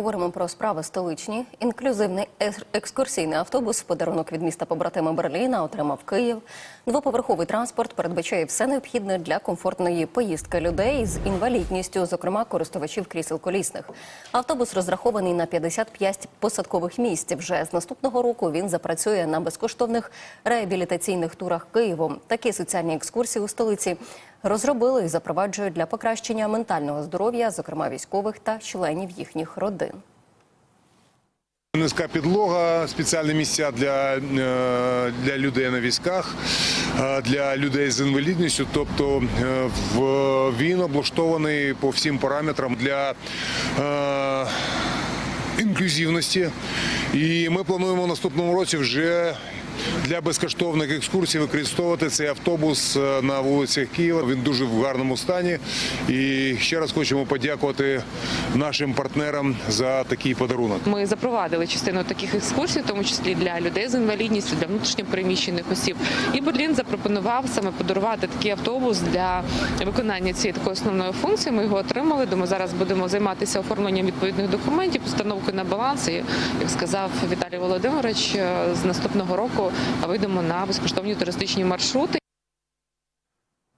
Говоримо про справи столичні. Інклюзивний екскурсійний автобус подарунок від міста побратима Берліна отримав Київ. Двоповерховий транспорт передбачає все необхідне для комфортної поїздки людей з інвалідністю, зокрема користувачів крісел колісних. Автобус розрахований на 55 посадкових місць. Вже з наступного року він запрацює на безкоштовних реабілітаційних турах Києвом. Такі соціальні екскурсії у столиці розробили і запроваджують для покращення ментального здоров'я, зокрема військових та членів їхніх родин. Низька підлога, спеціальні місця для, е, для людей на військах, е, для людей з інвалідністю. Тобто е, він облаштований по всім параметрам для інклюзивності. І ми плануємо наступному році вже для безкоштовних екскурсій використовувати цей автобус е, на вулицях Києва. Він дуже в гарному стані. І ще раз хочемо подякувати нашим партнерам за такий подарунок. Ми запровадили частину таких екскурсій, в тому числі для людей з інвалідністю, для внутрішньопереміщених осіб. І Берлін запропонував саме подарувати такий автобус для виконання цієї такої основної функції. Ми його отримали. Думаю, зараз будемо займатися оформленням відповідних документів, постановкою на баланс. І як сказав Віталій Володимирович, е, з наступного року вийдемо на безкоштовні туристичні маршрути.